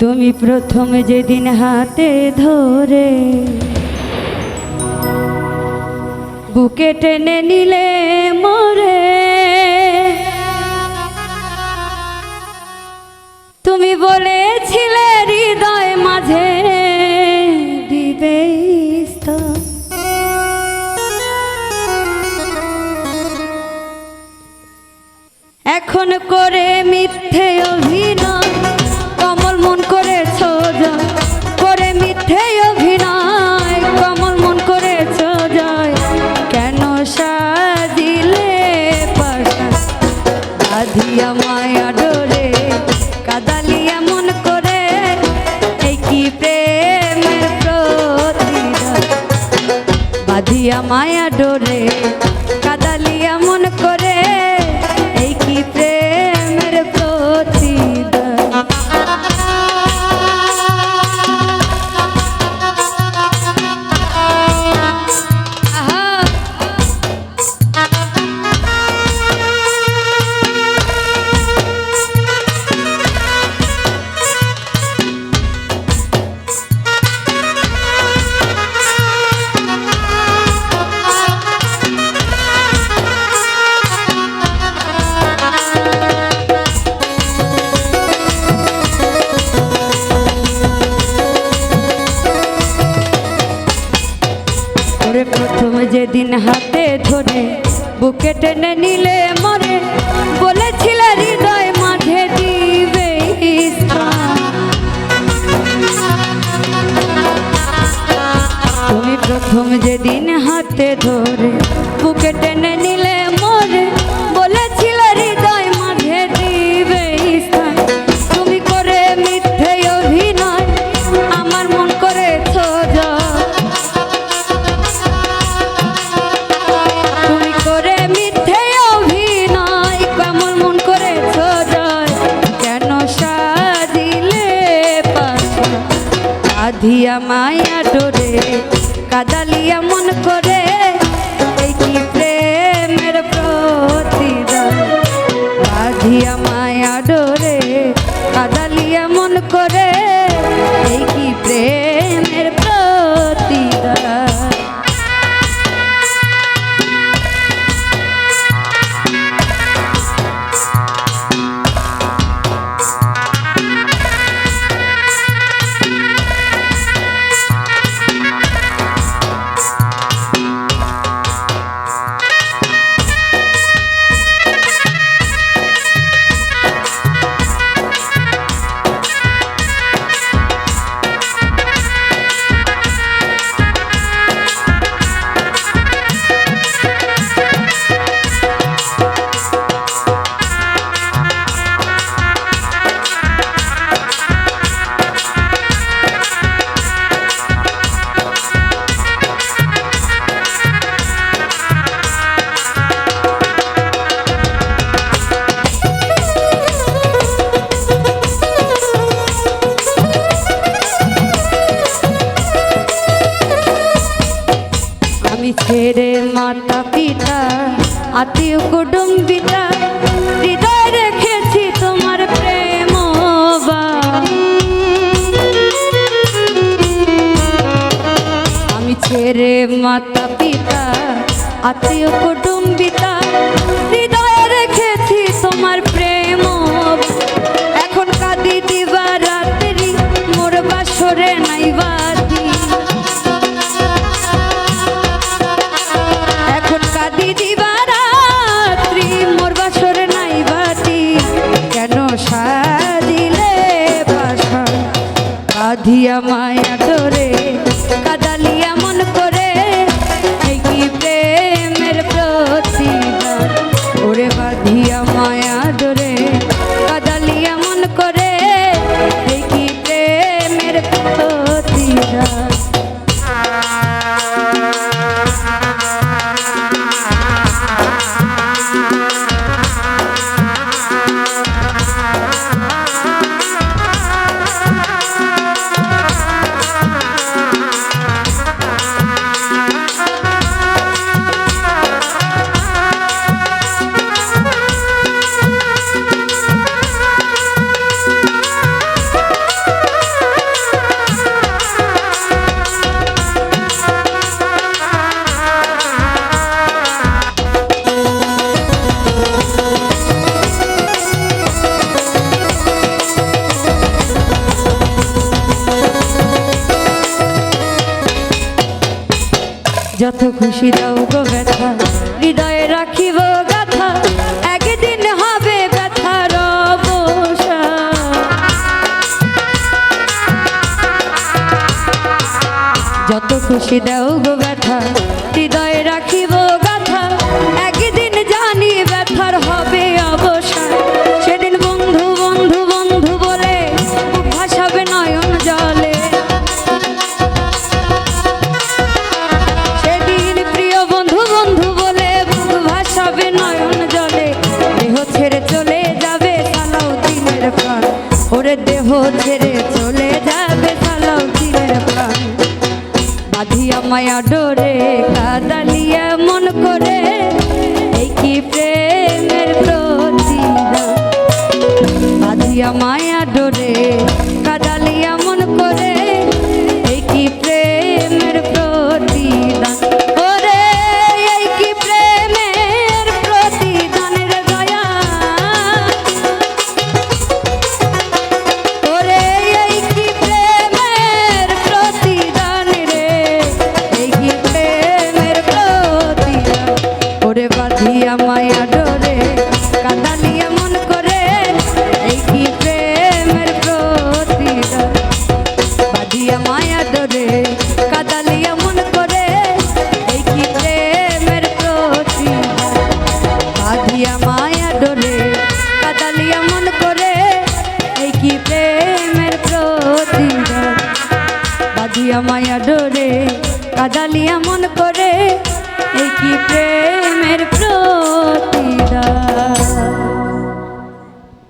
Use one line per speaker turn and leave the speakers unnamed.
তুমি প্রথম যেদিন হাতে ধরে বুকে টেনে নিলে মরে। তুমি বলেছিলে হৃদয় মাঝে দিবে এখন করে মিথ্যে আধিয়া মায়া ডোরে কাদালিয়া মন করে মায়া ডোরে ওরে প্রথম যেদিন হাতে ধরে বুকে টেনে নিলে মরে, বলেছিল হৃদয় মাঝে দিবে তুমি প্রথম যেদিন হাতে ধরে আধিয়া মায়া ডোরে কাদালিয়া মন করে এই কি প্রেমের প্রতিদান? ধিয়া মায়া ডোরে ছেড়ে মাতা পিতা, আত্মীয় কুটুম্বিতা, হৃদয় রেখেছি তোমার প্রেম। আমি ছেড়ে মাতা পিতা, আত্মীয় কুটুম্বিতা, হৃদয় রেখেছি তোমার মায়া ডোরে কাদালিয়া মন করে এই কি প্রেমের প্রতিদান ওরে বাঁধিয়া মায়া যত খুশি দাও গো ব্যথা, হৃদয়ে রাখিব গাথা, একদিন হবে ব্যথার যত খুশি দাও গো ছেড়ে চলে যাবে সালাউদ্দিনের প্রাণ। বাঁধিয়া মায়া ডোরে কাদালিয়া মন করে, এই কি প্রেমের প্রতিদান? বাঁধিয়া মায়া ডোরে কাদালিয়া মন করে, এই কি প্রেমের চিরা বাজিয়া মায়া ডোরে কাদালিয়া মন করে এই কি প্রেমের প্রতিদা